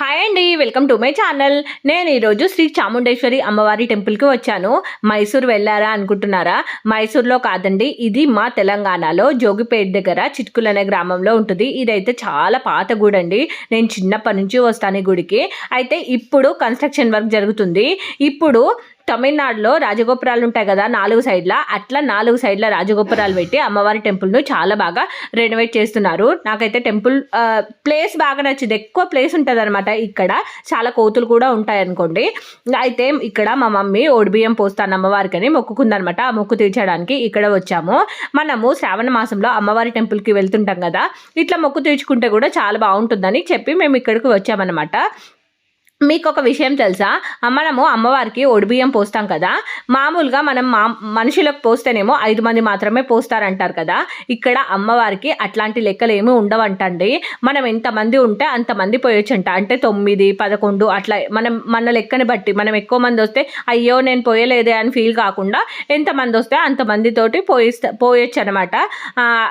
Hi అండి welcome to my channel నేను ఈరోజు శ్రీ చాముండేశ్వరి అమ్మవారి టెంపుల్కి వచ్చాను. మైసూర్ వెళ్ళారా అనుకుంటున్నారా? మైసూర్లో కాదండి ఇది మా తెలంగాణలో జోగిపేట దగ్గర చిట్కులు అనే గ్రామంలో ఉంటుంది. ఇదైతే చాలా పాత గుడి అండి. నేను చిన్నప్పటి నుంచి వస్తాను ఈ గుడికి. అయితే ఇప్పుడు కన్స్ట్రక్షన్ వర్క్ జరుగుతుంది. ఇప్పుడు తమిళనాడులో రాజగోపురాలు ఉంటాయి కదా నాలుగు సైడ్ల అట్లా నాలుగు సైడ్ల రాజగోపురాలు పెట్టి అమ్మవారి టెంపుల్ను చాలా బాగా రెనోవేట్ చేస్తున్నారు. నాకైతే టెంపుల్ ప్లేస్ బాగా నచ్చింది. ఎక్కువ ప్లేస్ ఉంటుంది అనమాట ఇక్కడ చాలా కోతులు కూడా ఉంటాయి అనుకోండి అయితే ఇక్కడ మా మమ్మీ ఓడిబియ్యం పోస్తాను అమ్మవారికి అని మొక్కుకుందనమాట ఆ మొక్కు తీర్చడానికి ఇక్కడ వచ్చాము. మనము శ్రావణ మాసంలో అమ్మవారి టెంపుల్కి వెళ్తుంటాం కదా ఇట్లా మొక్కు తీర్చుకుంటే కూడా చాలా బాగుంటుందని చెప్పి మేము ఇక్కడికి వచ్చామన్నమాట. మీకు ఒక విషయం తెలుసా? మనము అమ్మవారికి ఒడిబియ్యం పోస్తాం కదా? మామూలుగా మనం మా మనుషులకు పోస్తేనేమో ఐదు మంది మాత్రమే పోస్తారంటారు కదా? ఇక్కడ అమ్మవారికి అట్లాంటి లెక్కలు ఏమీ ఉండవంటండి. మనం ఎంతమంది ఉంటే అంతమంది పోయొచ్చంట. అంటే తొమ్మిది పదకొండు అట్లా మనం మన లెక్కని బట్టి మనం ఎక్కువ మంది వస్తే అయ్యో నేను పోయలేదే అని ఫీల్ కాకుండా ఎంతమంది వస్తే అంతమందితోటి పోయిస్తా పోయొచ్చు అనమాట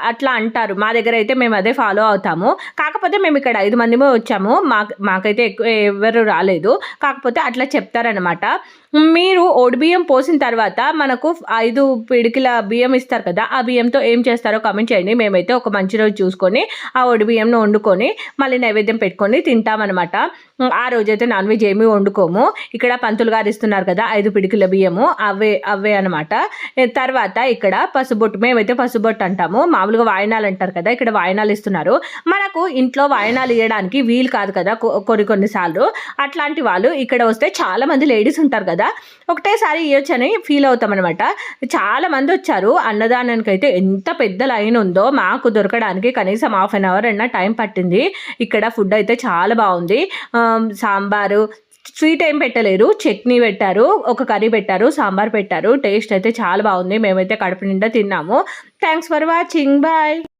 అట్లా అంటారు. మా దగ్గర అయితే మేము అదే ఫాలో అవుతాము. కాకపోతే మేము ఇక్కడ ఐదు మందిమే వచ్చాము. మా మాకైతే ఎక్కువ ఎవరు రాలేదు. కాకపోతే అట్లా చెప్తారనమాట మీరు ఓడి బియ్యం పోసిన తర్వాత మనకు ఐదు పిడికిల బియ్యం ఇస్తారు కదా ఆ బియ్యంతో ఏం చేస్తారో కమెంట్ చేయండి. మేమైతే ఒక మంచి రోజు చూసుకొని ఆ ఒడి బియ్యంను వండుకొని మళ్ళీ నైవేద్యం పెట్టుకొని తింటామన్నమాట. ఆ రోజైతే నాన్ వెజ్ ఏమీ వండుకోము. ఇక్కడ పంతులు గారు ఇస్తున్నారు కదా ఐదు పిడికిల బియ్యము అవే అవే అనమాట తర్వాత ఇక్కడ పసుబొట్టు మేమైతే పసుబొట్టు అంటాము. మామూలుగా వాయనాలు అంటారు కదా ఇక్కడ వాయనాలు ఇస్తున్నారు. మనకు ఇంట్లో వాయనాలు ఇవ్వడానికి వీలు కాదు కదా కొన్ని కొన్నిసార్లు అట్లాంటి వాళ్ళు ఇక్కడ వస్తే చాలా మంది లేడీస్ ఉంటారు కదా. ఒకటేసారి ఇవ్వచ్చు అని ఫీల్ అవుతాం అనమాట చాలా మంది వచ్చారు. అన్నదానానికి అయితే ఎంత పెద్ద లైన్ ఉందో మాకు దొరకడానికి కనీసం హాఫ్ అన్ అవర్ అన్న టైం పట్టింది. ఇక్కడ ఫుడ్ అయితే చాలా బాగుంది. సాంబారు స్వీట్ ఏం పెట్టలేరు. చట్నీ పెట్టారు ఒక కర్రీ పెట్టారు సాంబార్ పెట్టారు. టేస్ట్ అయితే చాలా బాగుంది. మేమైతే కడుపు నిండా తిన్నాము. Thanks for watching bye